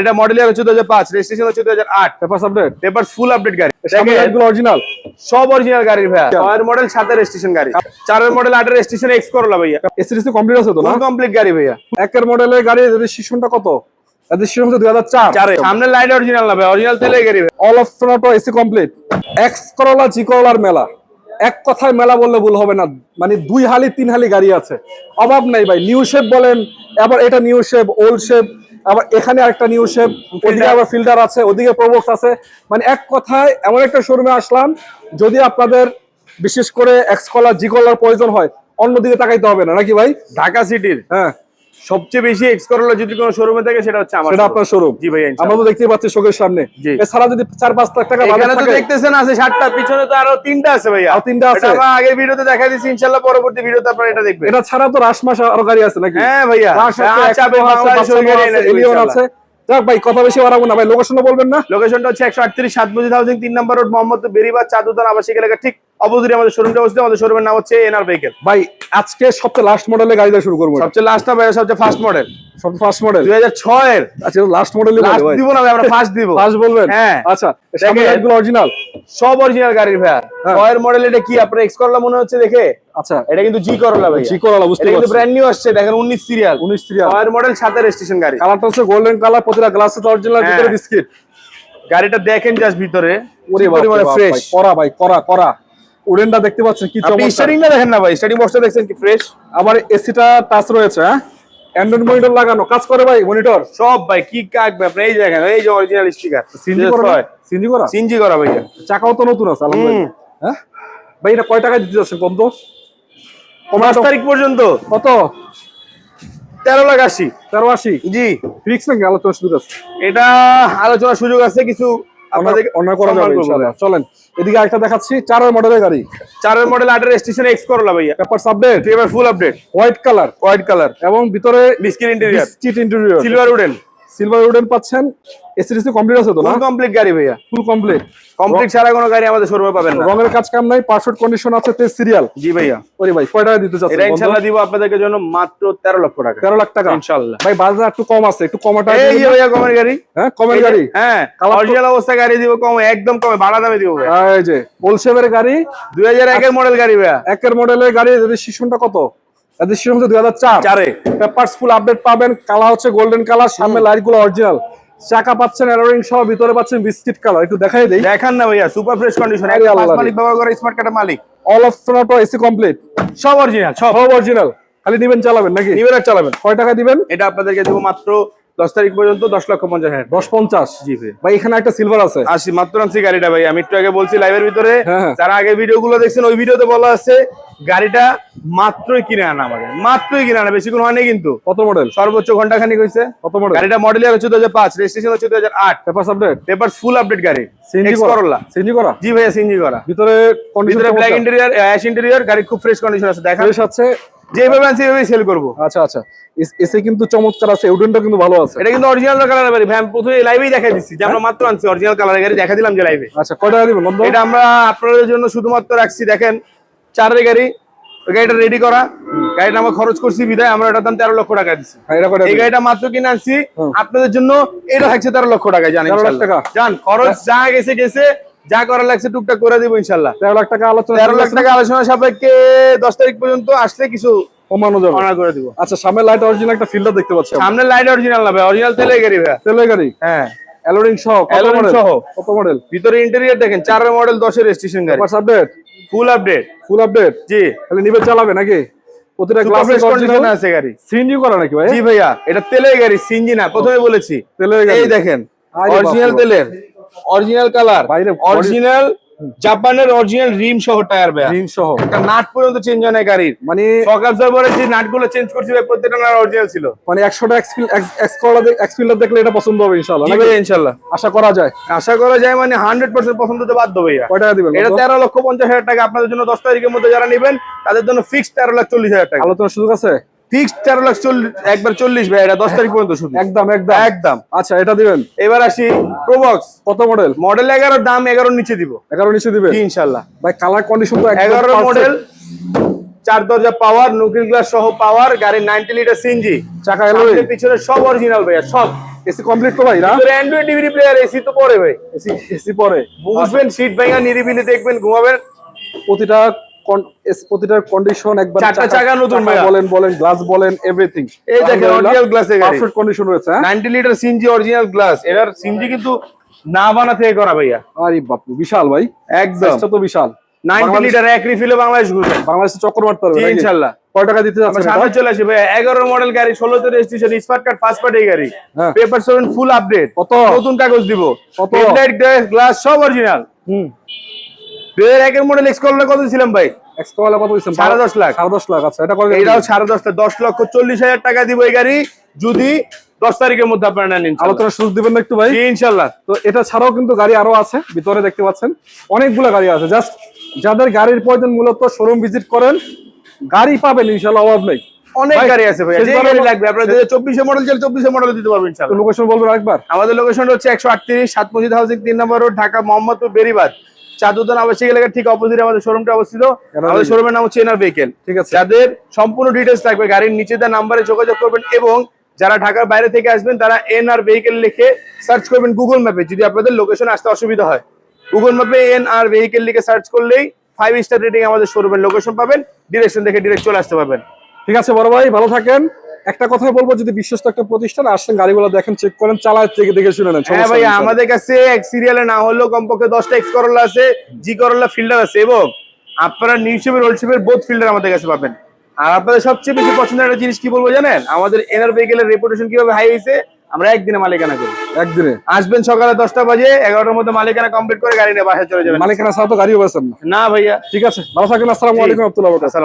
এটা মডেল ইয়ার হচ্ছে দু হাজার পাঁচ রেজিস্ট্রেশন হচ্ছে দু হাজার আট। Paper update paper full update গাড়ি। সামনে দেখেন, অরিজিনাল সব অরিজিনাল গাড়ির ভাইয়া। ছয়ের মডেল সাতের রেজিস্ট্রেশন গাড়ি। চারের মডেল আটের রেজিস্ট্রেশন এক্স করলা ভাইয়া। এসিডিসি কমপ্লিট আছে তো না? কমপ্লিট গাড়ি ভাইয়া। একের মডেলের গাড়ি রেজিস্ট্রেশনটা কত? রেজিস্ট্রেশন হচ্ছে দুই হাজার চার। চারে। সামনে লাইট অরিজিনাল না ভাই অরিজিনাল তেলের গাড়ি ভাই all of টোনাটো AC complete X Corolla G করলার মেলা। এক কথায় মেলা বললে ভুল হবে না। মানে দুই হালি তিন হালি গাড়ি আছে। অভাব নাই ভাই। নিউ শেপ বলেন আবার এটা নিউ শেপ ওল্ড শেপ আবার এখানে আরেকটা নিউ শেপ ওদিকে আবার ফিল্টার আছে ওদিকে প্রবক্স আছে। মানে এক কথায় এমন একটা শোরুমে আসলাম যদি আপনাদের বিশেষ করে এক্সকলার জিকলার প্রয়োজন হয় অন্যদিকে তাকাইতে হবে না নাকি ভাই? ঢাকা সিটির হ্যাঁ। সবচেয়ে বেশি এক্স করলা যদি কোনো শোরুমে থাকে সেটা হচ্ছে আমার সেটা আপনার শোরুম জি ভাইয়া আমরা তো দেখতেই পাচ্ছি শোকের সামনে। এছাড়া যদি চার পাঁচ লাখ টাকা এখানে তো দেখতেছেন আছে সাতটা পিছনে তো আরও তিনটা আছে ভাইয়া। আর তিনটা আছে? এটা আমরা আগের ভিডিওতে দেখা দিচ্ছি ইনশাল্লাহ পরবর্তী ভিডিওতে আপনারা এটা দেখবেন। এটা ছাড়া তো রাসমাস আরও গাড়ি আছে নাকি? হ্যাঁ ভাইয়া রাশ আছে, আচ্ছা এলিয়ন আছে। যাক ভাই কথা বেশি বাড়াবো না ভাই লোকেশনটা বলবেন না? লোকেশনটা হচ্ছে একশো আটত্রিশ সাত মজিদ হাউজিং তিন নম্বর রোড মোহাম্মদ বেরিবাদ চাঁদুদান আবাসিক এলাকা ঠিক অপোজিটে আমাদের শোরুমটা অবস্থিত আমাদের শোরুমের নাম হচ্ছে এনআর ভেহিকেল ভাই আজকে সবচেয়ে লাস্ট মডেলের গাড়ি দিয়ে শুরু করব সবচেয়ে সবচেয়ে ফার্স্ট মডেল সবচেয়ে ফার্স্ট মডেল ছয়ের। আচ্ছা লাস্ট দিব না ভাই, আমরা ফার্স্ট দিব। ফার্স্ট বলবেন? হ্যাঁ। আচ্ছা সামনে দেখেন। লাইটগুলো অরিজিনাল সব অরিজিনাল গাড়ির ভাইয়া। হ্যাঁ। মডেল এটা কি? আপনার এক্স করলা মনে হচ্ছে দেখে? আচ্ছা। এটা কিন্তু জি করলা ভাই জি করলা বুঝতে পারছি। ব্র্যান্ড নিউ আসছে দেখেন সিরিয়াল সিরিয়াল মডেল সাতের রেজিস্ট্রেশন গাড়ি। কালারটা হচ্ছে গোল্ডেন কালার প্রতিটা গ্লাসে অরিজিনাল হ্যাঁ। ভিতরে বিস্কিট গাড়িটা দেখেন জাস্ট ভিতরে। ওরে ফ্রেশ করা ভাই করা করা। উডেনটা দেখতে পাচ্ছেন কি আপনি চমৎকার। স্টারিংটা দেখেন না ভাই স্টারিং বক্সটা দেখছেন কি ফ্রেশ আবার এসিটা টাচ রয়েছে হ্যাঁ? অ্যান্ড্রয়েড মনিটর লাগানো কাজ করে ভাই মনিটর সব ভাই কি আপনি এই দেখেন এই যে অরিজিনাল স্টিকার সিনজি করা সিনজি করা? সিনজি করা ভাইয়া। চাকাও তো নতুন আছে আলহামদুলিল্লাহ। হ্যাঁ? ভাই এটা কয় টাকা দিতে যাচ্ছেন কত? পাঁচ তারিখ পর্যন্ত। কত? তেরো লাখ আশি। তেরো আশি? জি। ফিক্স নাকি? আলোচনা সুযোগ আছে? এটা আলোচনার সুযোগ আছে কিছু চলেন এদিকে দেখাচ্ছি চারের মডেলের গাড়ি। চারের মডেল আটের স্টেশন এক্স করলা ভাইয়া। পেপার আপডেট এবার full update white colour white colour এবং ভিতরে biscuit interior biscuit interior silver wooden silver wooden পাচ্ছেন। এসিডিসি কমপ্লিট আছে তো না? ফুল কমপ্লিট গাড়ি ভাইয়া। ফুল কমপ্লিট কমপ্লিট ছাড়া কোনো গাড়ি আমাদের শোরুমে পাবেন না। রঙের কাজ কাম নাই পারফেক্ট কন্ডিশন আছে তেজ সিরিয়াল জি ভাইয়া। ওরে ভাই কয় টাকা দিতে এটা চাচ্ছেন ইনশাল্লাহ দিব আপনাদের জন্য মাত্র তেরো লক্ষ টাকা। তেরো লাখ টাকা। ইনশাল্লাহ। ভাই বাজার একটু কম আছে একটু কমাটা এই ভাইয়া কমের গাড়ি। হ্যাঁ কমের গাড়ি। হ্যাঁ অরিজিনাল অবস্থা গাড়ি দিব কম একদম কমে ভাড়া দামে দিব ভাইয়া। এই যে হোলসেলের গাড়ি দুই হাজার একের মডেল গাড়ি ভাইয়া। একের মডেলের গাড়ি রেজিস্ট্রেশনটা কত? রেজিস্ট্রেশন হচ্ছে দুই হাজার চারে। পেপারস ফুল আপডেট পাবেন। কালার হচ্ছে গোল্ডেন কালার সামনে লাইট অরিজিনাল চাকা পাচ্ছেন সহ ভিতরে পাচ্ছেন বিস্কিট কালার একটু দেখাই দেই। দেখান না ভাইয়া সুপার ফ্রেশ কন্ডিশন। মালিক ব্যবহার করে স্মার্ট কার্ডের মালিক। অল অফ টোনাটো এসি কমপ্লিট সব অরিজিনাল সব। অরিজিনাল খালি দিবেন চালাবেন নাকি? আর চালাবেন। কয় টাকা দিবেন? এটা আপনাদেরকে দেবো মাত্র দশ তারিখ পর্যন্ত দশ লক্ষ পঞ্চাশ হাজার। দশ পঞ্চাশ। জি ভাই। এখানে একটা সিলভার আছে। আসি মাত্র আনছি গাড়িটা ভাই। আমি একটু আগে বলছি লাইভের ভিতরে। হ্যাঁ, হ্যাঁ। যারা আগে ভিডিও গুলো দেখছেন ওই ভিডিওতে বলা আছে গাড়িটা মাত্রই কিনে আনা আমাদের। মাত্রই কিনে আনা বেশিক্ষণ হয়নি কিন্তু। কত মডেল সর্বোচ্চ ঘণ্টা খানিক হয়েছে। কত মডেল গাড়িটা মডেল ইয়ার হচ্ছে দু হাজার পাঁচ রেজিস্ট্রেশন হচ্ছে দু হাজার আট। Paper update paper full update গাড়ি। করা? করা? জি ভাইয়া সিএনজি করা। ভিতরে কন্ডিশন ভিতরে ব্ল্যাক ইন্টেরিয়র অ্যাশ ইন্টেরিয়র গাড়ি খুব ফ্রেশ কন্ডিশন আছে। দেখা ফ্রেশ আছে। যেভাবে আনছি এভাবেই সেল করব। আচ্ছা আচ্ছা। এসে কিন্তু চমৎকার আছে কিন্তু ভালো আছে। এটা কিন্তু অরিজিনাল কালার গাড়ি ভাই আমি প্রথমে লাইভেই দেখা দিচ্ছি। যে আমরা মাত্র আনছি অরিজিনাল কালার গাড়ি দেখা দিলাম যে লাইভে আচ্ছা দিবেন এটা আমরা আপনাদের জন্য শুধুমাত্র রাখছি দেখেন চারের গাড়ি। গাড়িটা রেডি করা। গাড়িটা আমরা খরচ করছি বিদায় আমরা এটার দাম তেরো লক্ষ টাকা দিচ্ছি। হ্যাঁ, এটা এই গাড়িটা মাত্র কিনে আনছি। আপনাদের জন্য এটা থাকছে তেরো লক্ষ টাকা জান 13 লাখ টাকা? জান খরচ যা গেছে গেছে। যা করা লাগছে টুকটাক করে দিব ইনশাল্লাহ তেরো লাখ টাকা আলোচনা তেরো লাখ টাকা আলোচনা সাপেক্ষে দশ তারিখ পর্যন্ত আসলে কিছু কমানো যাবে। অনার করে দিব। আচ্ছা সামনে লাইট অরিজিনাল একটা ফিল্টার দেখতে পাচ্ছি সামনে লাইট অরিজিনাল না ভাই অরিজিনাল তেলের গাড়ি ভাই। তেলের গাড়ি? হ্যাঁ। অ্যালোরিং সহ কত সহ। কত মডেল ভিতরে ইন্টেরিয়র দেখেন চারের মডেল দশের রেজিস্ট্রেশন গাড়ি। Paper update full update full update ji. খালি নিবে চালাবে নাকি? প্রতিটা আছে গাড়ি। সিএনজি করা নাকি ভাই? জি ভাইয়া এটা তেলের গাড়ি না প্রথমে বলেছি। তেলের গাড়ি। এই দেখেন অরিজিনাল তেলের। অরিজিনাল কালার অরিজিনাল জাপানের অরিজিনাল রিম সহ টায়ার ভাইয়া। রিং সহ। একটা নাট পর্যন্ত চেঞ্জ হয় না গাড়ির। মানে শক অবজারভারের যে নাটগুলো চেঞ্জ করছি ভাই প্রত্যেকটা নাট অরিজিনাল ছিল। মানে একশোটা এক্সপিল্ডার দেখলে এটা পছন্দ হবে ইনশাল্লাহ জি নাকি? ভাইয়া আশা করা যায়। আশা করা যায় মানে হান্ড্রেড পার্সেন্ট পছন্দ হতে বাধ্য ভাইয়া। কয় টাকা দিবেন এটা বলো তো? তেরো লক্ষ পঞ্চাশ হাজার টাকা। আপনাদের জন্য দশ তারিখের মধ্যে যারা নেবেন তাদের জন্য ফিক্সড তেরো লাখ চল্লিশ হাজার টাকা। আলোচনা সুযোগ আছে? ফিক্সড তেরো লাখ চল্লিশ একবার চল্লিশ ভাই এটা দশ তারিখ পর্যন্ত শুধু একদম একদম। একদম। আচ্ছা এটা দিবেন? এবার আসি প্রোবক্স কত মডেল মডেল এগারোর দাম এগারোর নিচে দিব। এগারো নিচে দিবেন? জি ইনশাল্লাহ। ভাই কালার কন্ডিশন তো এগারো মডেল চার দরজা পাওয়ার নুকিল গ্লাস সহ পাওয়ার গাড়ির নাইনটি লিটার সিনজি চাকা alloy। পিছনে সব অরিজিনাল ভাইয়া সব। এসি কমপ্লিট তো ভাই না? অ্যান্ড্রয়েড ডিভিডি প্লেয়ার এসি তো পরে ভাই। এসি এসি পরে। বুঝবেন সিট ভাঙা নিরিবিলি দেখবেন ঘুমাবেন। প্রতিটা প্রতিটার কন্ডিশন একবার চারটা চাকা নতুন ভাইয়া। বলেন বলেন গ্লাস বলেন এভরিথিং এই দেখেন, glass এর গাড়ি। পারফেক্ট কন্ডিশন রয়েছে হ্যাঁ? 90 লিটার সিনজি অরিজিনাল গ্লাস এটার সিনজি কিন্তু না বানা থেকে করা ভাইয়া। আরে বাপু বিশাল ভাই। একদম। সাইজটা তো বিশাল। 90 লিটার এক রিফিলে বাংলাদেশ ঘুরবেন বাংলাদেশে চক্কর মারতে হবে? ইনশাল্লাহ। কয় টাকা দিতে যাচ্ছেন সামনে চলে আসি ভাই এগারো মডেল গাড়ি ষোলো তে registration smart card first party গাড়ি। হ্যাঁ। পেপার সেভেন ফুল আপডেট কত? নতুন কাগজ দিব। কত? গ্লাস সব অরিজিনাল হুম। একের মডেল এক্স কত ছিলাম ভাই? এক্সকোলা কত সাড়ে দশ লাখ। সাড়ে দশ লাখ আচ্ছা এটা দশ লক্ষ চল্লিশ হাজার টাকা দিব এই গাড়ি। যদি দশ তারিখের মধ্যে আপনারা নেন। আলোচনার সুযোগ দিবেন না একটু ভাই? ইনশাল্লাহ। তো এটা ছাড়াও কিন্তু গাড়ি আরও আছে ভিতরে দেখতে পাচ্ছেন। অনেকগুলো গাড়ি আছে। জাস্ট যাদের গাড়ির প্রয়োজন মূলত শোরুম ভিজিট করেন গাড়ি পাবেন ইনশাল্লাহ অভাব নেই। অনেক গাড়ি আছে ভাই যে গাড়ি লাগবে আপনার যদি মডেল চাই চব্বিশে মডেল দিতে পারবেন তো ইনশাল্লাহ লোকেশন বলবেন একবার আমাদের লোকেশন হচ্ছে একশো আটত্রিশ সাত মসজিদ হাউসিং তিন নম্বর রোড ঢাকা মোহাম্মদপুর বেরিবাদ। চাঁদুদান আবাসিক এলাকার ঠিক অপোজিটে আমাদের শোরুমটা অবস্থিত। আমাদের। শোরুমের নাম হচ্ছে এনার ভেহিকেল ঠিক আছে। যাদের সম্পূর্ণ ডিটেলস লাগবে গাড়ির নিচে দেওয়া নাম্বারে যোগাযোগ করবেন এবং যারা ঢাকার বাইরে থেকে আসবেন তারা এন আর ভেহিকেল লিখে সার্চ করবেন গুগল ম্যাপে যদি আপনাদের লোকেশন আসতে অসুবিধা হয় গুগল ম্যাপে এন আর ভেহিকেল লিখে সার্চ করলেই ফাইভ স্টার রেটিং আমাদের শোরুমের লোকেশন পাবেন। ডিরেকশন দেখে ডিরেক্ট চলে আসতে পারবেন। ঠিক আছে বড় ভাই ভালো থাকেন। একটা কথাই বলব যদি বিশ্বস্ত একটা প্রতিষ্ঠান আসেন গাড়িগুলো দেখেন চেক করেন চালায় থেকে দেখে শুনে নেন হ্যাঁ ভাই আমাদের কাছে এক সিরিয়ালে না হলেও কমপক্ষে দশটা এক্স করোলা আছে জি করোলা ফিল্ডার আছে এবং আপনারা নিউ শেপের ওল্ড শেপের বোথ ফিল্ডার আমাদের কাছে পাবেন। আর আপনাদের সবচেয়ে বেশি পছন্দের একটা জিনিস কি বলব জানেন? আমাদের এনার ভেহিকেলের রেপুটেশন কীভাবে হাই হয়েছে আমরা একদিনে মালিকানা করি। একদিনে? আসবেন সকালে দশটা বাজে এগারোটার মধ্যে মালিকানা কমপ্লিট করে গাড়ি নিয়ে বাসায় চলে যাবেন। মালিকানা ছাড়া তো গাড়িও বেছেন না। না ভাইয়া। ঠিক আছে ভালো থাকেন আসসালামু আলাইকুম আব্দুল্লাহ আসসালাম